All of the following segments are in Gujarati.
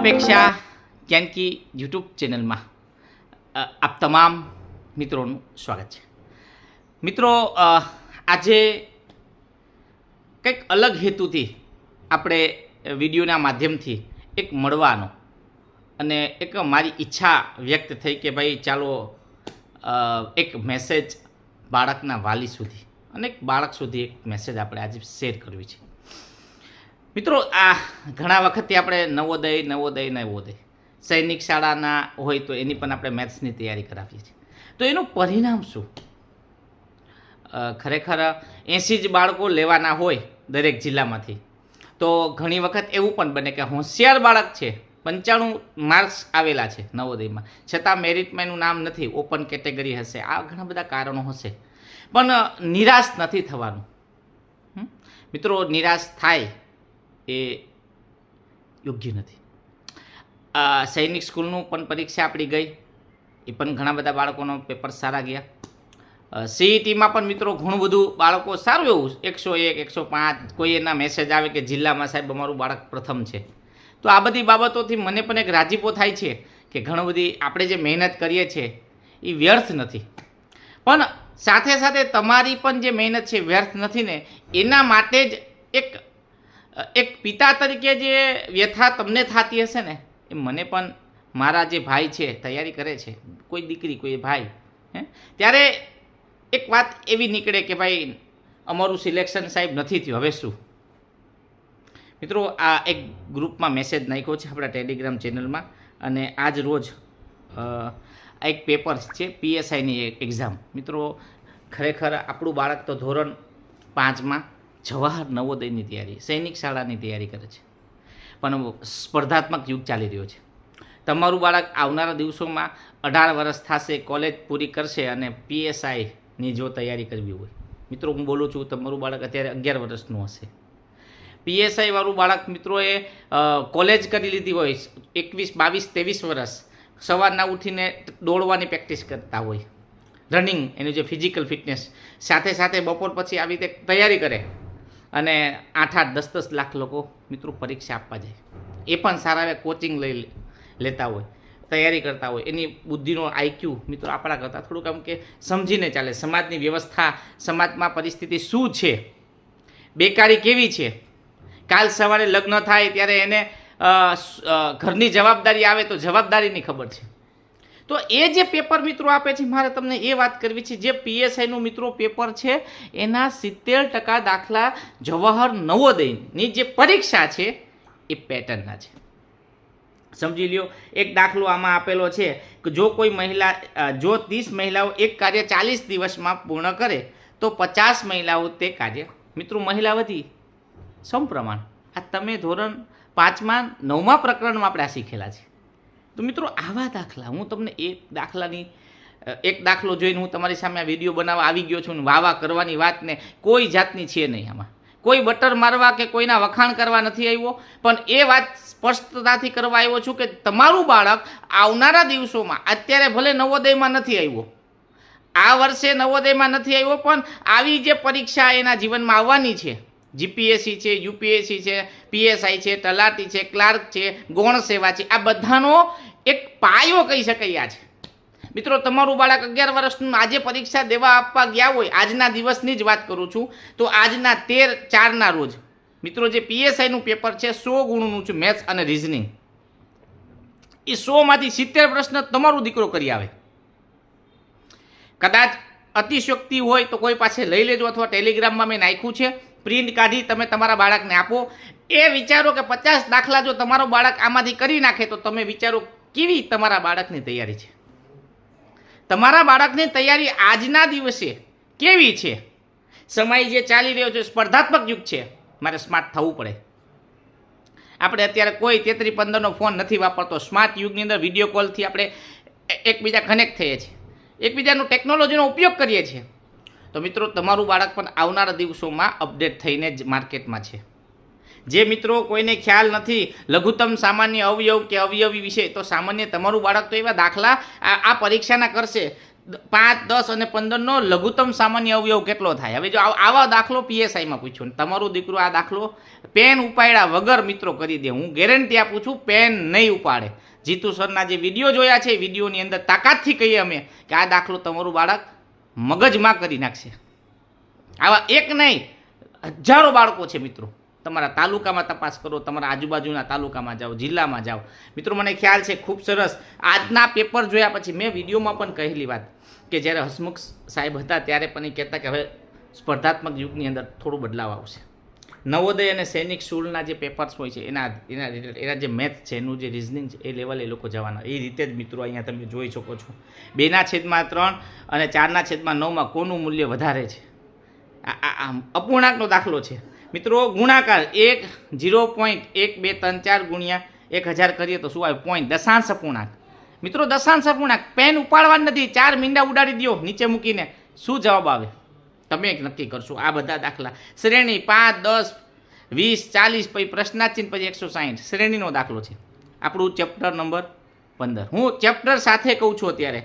અપેક્ષા જ્ઞાનકી યુટ્યુબ ચેનલમાં આપ તમામ મિત્રોનું સ્વાગત છે. મિત્રો આજે કંઈક અલગ હેતુથી આપણે વિડીયોના માધ્યમથી એક મળવાનો અને એક મારી ઈચ્છા વ્યક્ત થઈ કે ભાઈ ચાલો એક મેસેજ બાળકના વાલી સુધી અને એક બાળક સુધી એક મેસેજ આપણે આજે શેર કરવી છે. મિત્રો, આ ઘણા વખતથી આપણે નવોદય નવોદય નવોદય. સૈનિક શાળાના હોય તો એની પણ આપણે મેથ્સની તૈયારી કરાવીએ છીએ. તો એનું પરિણામ શું? ખરેખર એંસી જ બાળકો લેવાના હોય દરેક જિલ્લામાંથી. તો ઘણી વખત એવું પણ બને કે હોશિયાર બાળક છે, પંચાણું માર્ક્સ આવેલા છે નવોદયમાં. છતાં મેરિટમાં એનું નામ નથી ઓપન કેટેગરી હશે. આ ઘણા બધા કારણો હશે. પણ નિરાશ નથી થવાનું. મિત્રો, નિરાશ થાય એ યોગ્ય નથી. આ સૈનિક સ્કૂલનું પણ પરીક્ષા આપણી ગઈ. એ પણ ઘણા બધા બાળકોનો પેપર સારા ગયા. સીઈટીમાં પણ મિત્રો ઘણું બધું બાળકો સારું એવું, એકસો એક, એકસો પાંચ, કોઈ એના મેસેજ આવે કે જિલ્લામાં સાહેબ અમારું બાળક પ્રથમ છે. તો આ બધી બાબતોથી મને પણ એક રાજીપો થાય છે કે ઘણું બધી આપણે જે મહેનત કરીએ છીએ એ વ્યર્થ નથી. પણ સાથે સાથે તમારી પણ જે મહેનત છે વ્યર્થ નથી ને, એના માટે જ એક એક પિતા તરીકે જે વ્યથા તમને થતી હશે ને, એ મને પણ મારા જે ભાઈ છે, તૈયારી કરે છે, કોઈ દીકરી, કોઈ ભાઈ, હે? ત્યારે એક વાત એવી નીકળે કે ભાઈ, અમારું સિલેક્શન સાહેબ નથી થયું, હવે શું? મિત્રો, આ એક ગ્રુપમાં મેસેજ નાખ્યો છે આપણા ટેલિગ્રામ ચેનલમાં, અને આજ રોજ એક પેપર છે, પીએસઆઈની એક્ઝામ મિત્રો, ખરેખર આપણું બાળક તો ધોરણ પાંચમાં જવાહર નવોદયની તૈયારી, સૈનિક શાળાની તૈયારી કરે છે. પણ સ્પર્ધાત્મક યુગ ચાલી રહ્યો છે. તમારું બાળક આવનારા દિવસોમાં અઢાર વર્ષ થશે, કોલેજ પૂરી કરશે અને પીએસઆઈની જો તૈયારી કરવી હોય. મિત્રો, હું બોલું છું, તમારું બાળક અત્યારે અગિયાર વર્ષનું હશે. પીએસઆઈવાળું બાળક મિત્રોએ કોલેજ કરી લીધી હોય, એકવીસ, બાવીસ, ત્રેવીસ વર્ષ, સવારના ઉઠીને દોડવાની પ્રેક્ટિસ કરતા હોય. રનિંગ, એનું જે ફિઝિકલ ફિટનેસ, સાથે સાથે બપોર પછી આવી રીતે તૈયારી કરે. અને આઠ આઠ, દસ દસ લાખ લોકો મિત્રો પરીક્ષા આપવા જાય. એ પણ સારા એવા કોચિંગ લઈ લેતા હોય, તૈયારી કરતા હોય. એની બુદ્ધિનો આઈક્યુ મિત્રો આપણા કરતાં થોડુંક આમ કે સમજીને ચાલે. સમાજની વ્યવસ્થા, સમાજમાં પરિસ્થિતિ શું છે? બેકારી કેવી છે? કાલ સવારે લગ્ન થાય ત્યારે એને ઘરની જવાબદારી આવે તો જવાબદારીની ખબર છે. તો એ જે પેપર મિત્રો આપે છે, મારે તમને એ વાત કરવી છે, જે પીએસઆઈનું મિત્રો પેપર છે, એના સિત્તેર ટકા દાખલા જવાહર નવોદયની જે પરીક્ષા છે, એ પેટર્નના છે. સમજી લ્યો, એક દાખલો આમાં આપેલો છે કે જો કોઈ મહિલા જો ત્રીસ મહિલાઓ એક કાર્ય ચાલીસ દિવસમાં પૂર્ણ કરે, તો પચાસ મહિલાઓ તે કાર્ય, મિત્રો મહિલા વધી, સમપ્રમાણ. આ તમે ધોરણ પાંચમાં નવમા પ્રકરણમાં આપણે આ શીખેલા છે. તો મિત્રો, આવા દાખલા, હું તમને એક દાખલાની એક દાખલો જોઈને હું તમારી સામે આ વીડિયો બનાવવા આવી ગયો છું વાવા કરવાની વાતને કોઈ જાતની છે નહીં આમાં. કોઈ બટર મારવા કે કોઈના વખાણ કરવા નથી આવ્યો, પણ એ વાત સ્પષ્ટતાથી કરવા આવ્યો છું કે તમારું બાળક આવનારા દિવસોમાં, અત્યારે ભલે નવોદયમાં નથી આવ્યો, આ વર્ષે નવોદયમાં નથી આવ્યો, પણ આવી જે પરીક્ષા એના જીવનમાં આવવાની છે જીપીએસસી છે, યુપીએસસી છે, પીએસઆઈ છે, તલાટી છે, ક્લાર્ક છે, ગૌણ સેવા છે. આ બધાનો એક પાયો કહી શકાય આ છે. મિત્રો, તમારું બાળક અગિયાર વર્ષનું આજે પરીક્ષા દેવા આપવા ગયા હોય, આજના દિવસની જ વાત કરું છું. તો આજના તેર, ચારના રોજ. મિત્રો, જે પીએસઆઈનું પેપર છે, સો ગુણનું છે મેથ્સ અને રિઝનિંગ. એ સોમાંથી સિત્તેર પ્રશ્ન તમારો દીકરો કરી આવે. કદાચ અતિશયોક્તિ હોય તો કોઈ પાસે લઈ લેજો અથવા ટેલિગ્રામમાં મેં નાખ્યું છે. પ્રિન્ટ કાઢી તમે તમારા બાળકને આપો. એ વિચારો કે પચાસ દાખલા જો તમારો બાળક આમાંથી કરી નાખે તો તમે વિચારો કેવી તમારા બાળકની તૈયારી છે? તમારા બાળકની તૈયારી આજના દિવસે કેવી છે? સમય જે ચાલી રહ્યો છે, સ્પર્ધાત્મક યુગ છે. મારે સ્માર્ટ થવું પડે. આપણે અત્યારે કોઈ તેત્રી પંદરનો ફોન નથી વાપરતો. સ્માર્ટ યુગની અંદર વીડિયો કોલથી આપણે એકબીજા કનેક્ટ થઈએ છીએ. એકબીજાનું ટેકનોલોજીનો ઉપયોગ કરીએ છીએ. તો મિત્રો, તમારું બાળક પણ આવનારા દિવસોમાં અપડેટ થઈને જ માર્કેટમાં છે. જે મિત્રો કોઈને ખ્યાલ નથી, લઘુત્તમ સામાન્ય અવયવ કે અવયવી વિશે, તો સામાન્ય તમારું બાળક તો એવા દાખલા આ પરીક્ષાના કરશે. પાંચ, દસ અને પંદરનો લઘુત્તમ સામાન્ય અવયવ કેટલો થાય? હવે જો આવા દાખલો પીએસઆઈમાં પૂછ્યો ને, તમારું દીકરો આ દાખલો પેન ઉપાડ્યા વગર મિત્રો કરી દે. હું ગેરંટી આપું છું પેન નહીં ઉપાડે. જીતુ સરના જે વીડિયો જોયા છે વિડીયોની અંદર તાકાતથી કહીએ અમે કે આ દાખલો તમારું બાળક મગજમાં કરી નાખશે. આવા એક નહીં, હજારો બાળકો છે મિત્રો. તમારા તાલુકામાં તપાસ કરો, તમારા આજુબાજુના તાલુકામાં જાઓ, જિલ્લામાં જાઓ. મિત્રો, મને ખ્યાલ છે ખૂબ સરસ. આજના પેપર જોયા પછી મેં વિડીયોમાં પણ કહેલી વાત કે જ્યારે હસમુખ સાહેબ હતા ત્યારે પણ એ કહેતા કે હવે સ્પર્ધાત્મક યુગની અંદર થોડો બદલાવ આવશે. નવોદય અને સૈનિક સ્કૂલના જે પેપર્સ હોય છે, એના એના એના જે મેથ છે, એનું જે રિઝનિંગ છે, એ લેવલે એ લોકો જવાના. એ રીતે જ મિત્રો અહીંયા તમે જોઈ શકો છો. બેના છેદમાં ત્રણ અને ચારના છેદમાં નવમાં કોનું મૂલ્ય વધારે છે? આ અપૂર્ણાંકનો દાખલો છે. મિત્રો, ગુણાકાર એક જીરો પોઈન્ટ એક બે ત્રણ ચાર ગુણ્યા એક હજાર કરીએ તો શું આવે? પોઈન્ટ દશાંશ અપૂર્ણાંક. મિત્રો, દશાંશ અપૂર્ણાંક. પેન ઉપાડવા નથી. ચાર મીંડા ઉડાડી દો નીચે મૂકીને. શું જવાબ આવે? તમે નક્કી કરશો. આ બધા દાખલા. શ્રેણી પાંચ, દસ, વીસ, ચાલીસ, પછી પ્રશ્નાચિહ્ન, પછી એકસો સાહીઠ. શ્રેણીનો દાખલો છે. આપણું ચેપ્ટર નંબર પંદર. હું ચેપ્ટર સાથે કહું છું અત્યારે.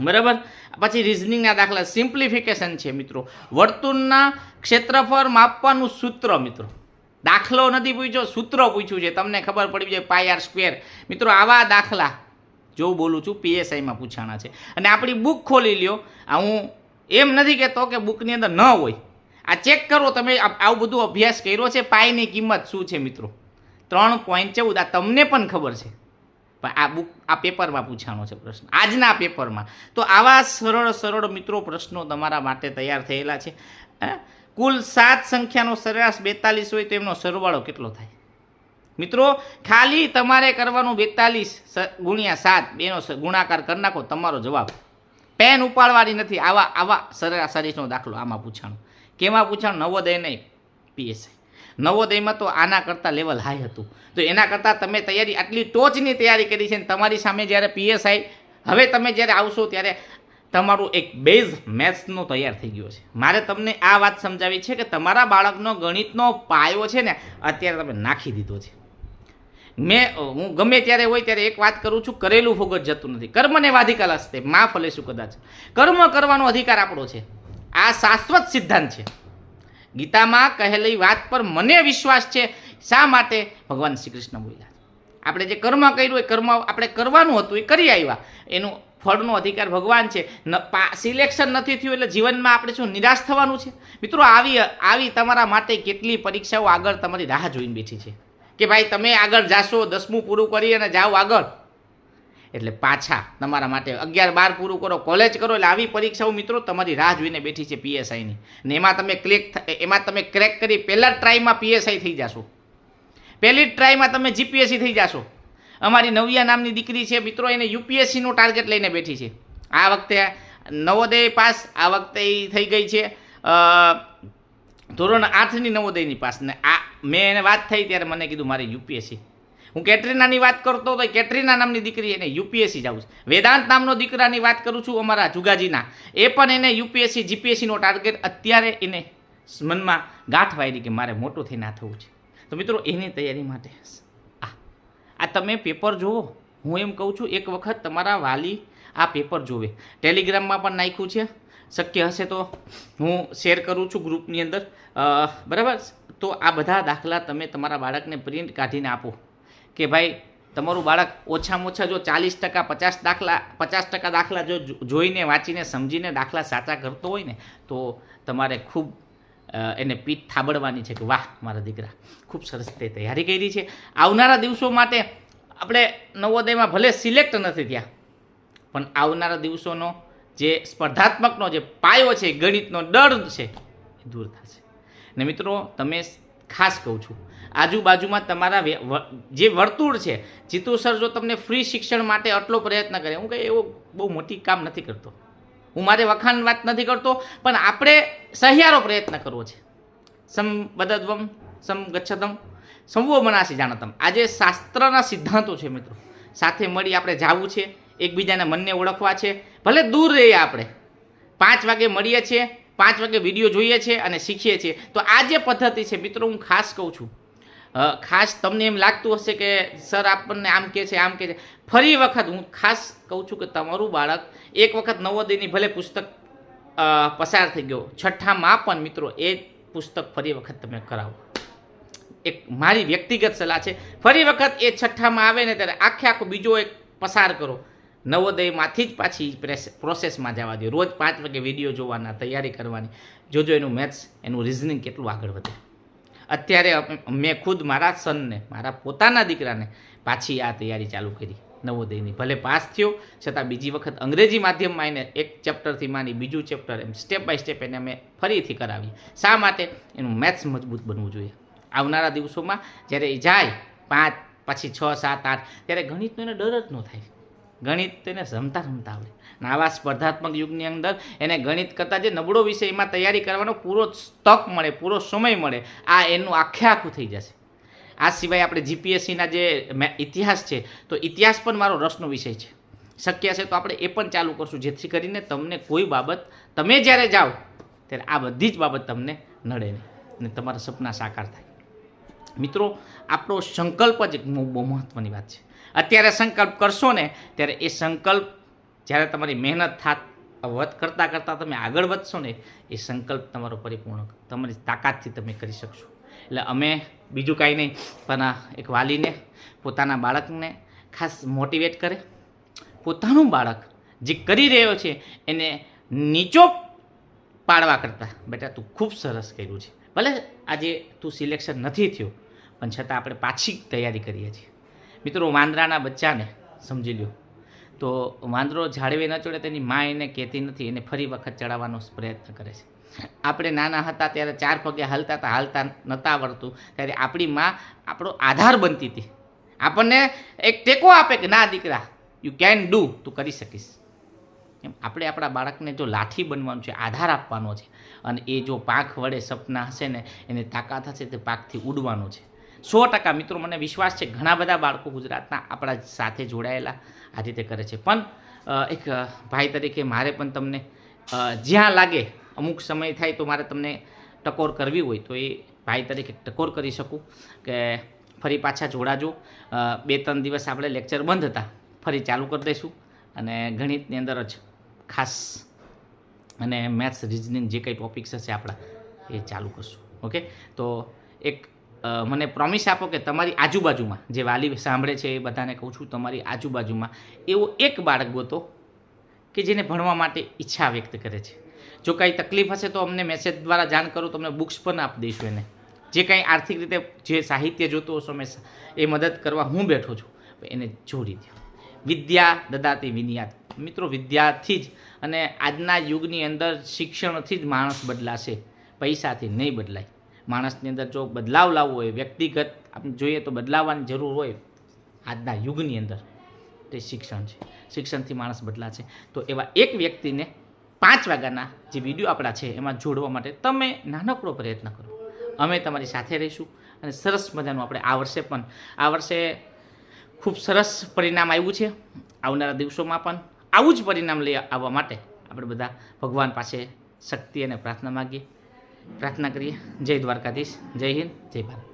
બરાબર? પછી રિઝનિંગના દાખલા. સિમ્પ્લિફિકેશન છે, મિત્રો. વર્તુળના ક્ષેત્રફળ માપવાનું સૂત્ર, મિત્રો. દાખલો નથી પૂછ્યો, સૂત્ર પૂછ્યું છે. તમને ખબર પડી જાય પાય આર સ્ક્વેર. મિત્રો, આવા દાખલા, જો બોલું છું પીએસઆઈમાં પૂછાણા છે. અને આપણી બુક ખોલી લ્યો. હું એમ નથી કહેતો કે બુકની અંદર ન હોય. આ ચેક કરો, તમે આવું બધું અભ્યાસ કર્યો છે, પાયની કિંમત શું છે મિત્રો? ત્રણ પોઈન્ટ ચૌદ. આ તમને પણ ખબર છે. પણ આ બુક આ પેપરમાં પૂછાણો છે પ્રશ્ન. આજના પેપરમાં. તો આવા સરળ સરળ મિત્રો પ્રશ્નો તમારા માટે તૈયાર થયેલા છે? કુલ સાત સંખ્યાનો સરેરાશ બેતાલીસ હોય તો એમનો સરવાળો કેટલો થાય? મિત્રો, ખાલી તમારે કરવાનું બેતાલીસ ગુણ્યા સાત. બેનો ગુણાકાર કરી નાખો, તમારો જવાબ પેન ઉપાડવાની નથી. આવા આવા સરેરાશનો દાખલો આમાં પૂછાણો. કેમાં પૂછાણું? નવોદય નહીં, પીએસઆઈ. નવોદયમાં તો આના કરતાં લેવલ હાઈ હતું. તો એના કરતાં તમે તૈયારી, આટલી ટોચની તૈયારી કરી છે ને તમારી સામે જ્યારે પીએસઆઈ, હવે તમે જ્યારે આવશો ત્યારે તમારું એક બેઝ મેથ્સનો તૈયાર થઈ ગયો છે. મારે તમને આ વાત સમજાવી છે કે તમારા બાળકનો ગણિતનો પાયો છે ને, અત્યારે તમે નાખી દીધો છે. મેં હું ગમે ત્યારે હોય ત્યારે એક વાત કરું છું, કરેલું ફોગટ જતું નથી. કર્મને વાધિકાલ હસ્તે મા ફલેશું કદાચ. કર્મ કરવાનો અધિકાર આપણો છે. આ શાશ્વત સિદ્ધાંત છે. ગીતામાં કહેલી વાત પર મને વિશ્વાસ છે, શા માટે? ભગવાન શ્રી કૃષ્ણ બોલ્યા. આપણે જે કર્મ કર્યું એ કર્મ આપણે કરવાનું હતું, એ કરી આવ્યા. એનું ફળનો અધિકાર ભગવાન છે. સિલેક્શન નથી થયું એટલે જીવનમાં આપણે શું, નિરાશ થવાનું છે? મિત્રો, આવી આવી તમારા માટે કેટલી પરીક્ષાઓ આગળ તમારી રાહ જોઈને બેઠી છે. કે ભાઈ તમે આગળ જાશો, દસમું પૂરું કરી અને જાઓ આગળ. એટલે પાછા તમારા માટે અગિયાર બાર પૂરું કરો કોલેજ કરો, એટલે આવી પરીક્ષાઓ મિત્રો તમારી રાહ જોઈને બેઠી છે પીએસઆઈની ને. એમાં તમે ક્લિક એમાં તમે ક્રેક કરી પહેલા ટ્રાયમાં પીએસઆઈ થઈ જશો. પહેલી ટ્રાયમાં તમે જીપીએસસી થઈ જશો. અમારી નવ્યા નામની દીકરી છે મિત્રો, એને યુપીએસસીનું ટાર્ગેટ લઈને બેઠી છે. આ વખતે નવોદય પાસ, આ વખતે થઈ ગઈ છે. ધોરણ આઠની નવોદયની પાસ. આ, મેં એને વાત થઈ ત્યારે મને કીધું, મારે યુપીએસસી. હું કેટરીનાની વાત કરતો તો કેટરીના નામની દીકરી એને યુપીએસસી જાઉં છું. વેદાંત નામનો દીકરાની વાત કરું છું અમારા જુગાજીના. એ પણ એને યુપીએસસી, જીપીએસસીનો ટાર્ગેટ અત્યારે એને મનમાં ગાંઠ વાયરી કે મારે મોટું થઈને આ થવું છે. તો મિત્રો, એની તૈયારી માટે આ તમે પેપર જુઓ. હું એમ કહું છું, એક વખત તમારા વાલી આ પેપર જોવે. ટેલિગ્રામમાં પણ નાખ્યું છે. શક્ય હશે તો હું શેર કરું છું ગ્રુપની અંદર. બરાબર? તો આ બધા દાખલા તમે તમારા બાળકને પ્રિન્ટ કાઢીને આપો. કે ભાઈ, તમારું બાળક ઓછામાં ઓછા જો ચાલીસ ટકા, પચાસ દાખલા, પચાસ ટકા દાખલા જો જોઈને, વાંચીને, સમજીને દાખલા સાચા કરતો હોય ને, તો તમારે ખૂબ એને પીઠ થાબડવાની છે કે વાહ, મારા દીકરા, ખૂબ સરસ તે તૈયારી કરી છે. આવનારા દિવસો માટે આપણે નવોદયમાં ભલે સિલેક્ટ નથી થયા, પણ આવનારા દિવસોનો જે સ્પર્ધાત્મકનો જે પાયો છે, ગણિતનો ડર છે, એ દૂર થશે. ને મિત્રો, તમે ખાસ કહું છું, આજુબાજુમાં તમારા જે વર્તુળ છે, જીતુ સર જો તમને ફ્રી શિક્ષણ માટે આટલો પ્રયત્ન કરે, હું કંઈ એવો બહુ મોટી કામ નથી કરતો. હું મારે વખાણ વાત નથી કરતો, પણ આપણે સહિયારો પ્રયત્ન કરવો છે. સમ બદદ્વમ સમ ગચ્છતમ સંવો મનાસી જાણતમ. આજે શાસ્ત્રના સિદ્ધાંતો છે મિત્રો. સાથે મળી આપણે જાવું છે. એકબીજાના મનને ઓળખવા છે. ભલે દૂર રહીએ આપણે. પાંચ વાગે મળીએ છીએ, પાંચ વાગે વીડિયો જોઈએ છીએ અને શીખીએ છીએ. તો આ જે પદ્ધતિ છે, મિત્રો, હું ખાસ કહું છું. ખાસ તમને એમ લાગતું હશે કે, સર, આપણને આમ કે છે, આમ કે છે. ફરી વખત હું ખાસ કહું છું કે તમારું બાળક એક વખત નવોદયની ભલે પુસ્તક પસાર થઈ ગયો. છઠ્ઠામાં પણ, મિત્રો, એ પુસ્તક ફરી વખત તમે કરાવો. એક મારી વ્યક્તિગત સલાહ છે. ફરી વખત એ છઠ્ઠામાં આવે ને ત્યારે આખે આખો બીજો એક પસાર કરો. નવોદયમાંથી જ પાછી પ્રેસ- પ્રોસેસમાં જવા દો. રોજ પાંચ વાગે વીડિયો જોવાના, તૈયારી કરવાની. જોજો એનું મેથ્સ એનું રિઝનિંગ કેટલું આગળ વધે. અત્યારે મેં ખુદ મારા સનને, મારા પોતાના દીકરાને પાછી આ તૈયારી ચાલુ કરી. નવોદયની. ભલે પાસ થયો, છતાં બીજી વખત અંગ્રેજી માધ્યમમાં એને એક ચેપ્ટરથી માની બીજું ચેપ્ટર એમ સ્ટેપ બાય સ્ટેપ એને અમે ફરીથી કરાવી શા માટે? એનું મેથ્સ મજબૂત બનવું જોઈએ. આવનારા દિવસોમાં જ્યારે એ જાય, પાંચ, પછી છ, સાત, આઠ, ત્યારે ગણિતનો એને ડર જ ન થાય. ગણિત તેને રમતા રમતા આવડે. અને આવા સ્પર્ધાત્મક યુગની અંદર એને ગણિત કરતાં જે નબળો વિષય એમાં તૈયારી કરવાનો પૂરો તક મળે, પૂરો સમય મળે, આ એનું આખે આખું થઈ જશે. આ સિવાય આપણે જીપીએસસીના જે ઇતિહાસ છે, તો ઇતિહાસ પણ મારો રસનો વિષય છે. શક્ય છે તો આપણે એ પણ ચાલુ કરશું, જેથી કરીને તમને કોઈ બાબત, તમે જ્યારે જાઓ, ત્યારે આ બધી જ બાબત તમને નડે નહીં. અને તમારા સપના સાકાર થાય. મિત્રો, આપણો સંકલ્પ જ એક બહુ મહત્ત્વની વાત છે. અત્યારે સંકલ્પ કરશો ને, ત્યારે એ સંકલ્પ જ્યારે તમારી મહેનત થાત, વધ કરતાં કરતાં તમે આગળ વધશો ને, એ સંકલ્પ તમારો પરિપૂર્ણ તમારી તાકાતથી તમે કરી શકશો. એટલે અમે બીજું કાંઈ નહીં, પણ એક વાલીને, પોતાના બાળકને ખાસ મોટિવેટ કરે. પોતાનું બાળક જે કરી રહ્યો છે, એને નીચો પાડવા કરતાં. બેટા, તું ખૂબ સરસ કર્યું છે. ભલે આજે તું સિલેક્શન નથી થયું પણ છતાં આપણે પાછી તૈયારી કરીએ છીએ. મિત્રો, વાંદરાના બચ્ચાને સમજી લ્યો. તો વાંદરો ઝાડવે ન ચડે તેની મા એને કહેતી નથી, એને ફરી વખત ચડાવવાનો પ્રયત્ન કરે છે. આપણે નાના હતા ત્યારે ચાર પગે હાલતા હતા, હાલતા નહોતા આવડતું ત્યારે આપણી મા આપણો આધાર બનતી હતી. આપણને એક ટેકો આપે કે, ના, દીકરા યુ કેન ડુ તું કરી શકીશ. એમ આપણે આપણા બાળકને જો લાઠી બનવાનું છે, આધાર આપવાનો છે, અને એ જો પાંખ વડે સપના હશે ને, એને તાકાત હશે, તે પાંખથી ઉડવાનો છે. સો ટકા મિત્રો મને વિશ્વાસ છે ઘણા બધા બાળકો ગુજરાતના આપણા સાથે જોડાયેલા આ રીતે કરે છે. પણ એક ભાઈ તરીકે મારે પણ તમને જ્યાં લાગે અમુક સમય થાય તો મારે તમને ટકોર કરવી હોય તો એ ભાઈ તરીકે ટકોર કરી શકું કે ફરી પાછા જોડાજો. બે ત્રણ દિવસ આપણે લેક્ચર બંધ હતા, ફરી ચાલુ કરી દઈશું અને ગણિતની અંદર જ ખાસ અને મેથ્સ, રિઝનિંગ જે કંઈ ટોપિક્સ હશે આપણા એ ચાલુ કરશું. ઓકે? તો એક મને પ્રોમિસ આપો કે તમારી આજુબાજુમાં જે વાલી સાંભળે છે એ બધાને કહું છું, તમારી આજુબાજુમાં એવો એક બાળક ગોતો કે જેને ભણવા માટે ઈચ્છા વ્યક્ત કરે છે. જો કાંઈ તકલીફ હશે તો અમને મેસેજ દ્વારા જાણ કરો, તમને બુક્સ પણ આપી દઈશું એને. જે કાંઈ આર્થિક રીતે જે સાહિત્ય જોતો હશો મેં એ મદદ કરવા હું બેઠો છું એને જોડી દો. વિદ્યા દદાતી વિનિયાત મિત્રો, વિદ્યાથી જ અને આજના યુગની અંદર શિક્ષણથી જ માણસ બદલાશે, પૈસાથી નહીં બદલાય. માણસની અંદર જો બદલાવ લાવવો હોય, વ્યક્તિગત આપણે જોઈએ તો બદલાવવાની જરૂર હોય આજના યુગની અંદર, તે શિક્ષણ છે. શિક્ષણથી માણસ બદલાશે. તો એવા એક વ્યક્તિને પાંચ વાગ્યાના જે વીડિયો આપણા છે, એમાં જોડવા માટે તમે નાનકડો પ્રયત્ન કરો. અમે તમારી સાથે રહીશું અને સરસ મજાનું આપણે આ વર્ષે પણ, આ વર્ષે ખૂબ સરસ પરિણામ આવ્યું છે. આવનારા દિવસોમાં પણ આવું જ પરિણામ લઈ આવવા માટે આપણે બધા ભગવાન પાસે શક્તિ અને પ્રાર્થના માગીએ. પ્રાર્થના કરીએ. જય દ્વારકાધીશ. જય હિન્દ. જય ભારત.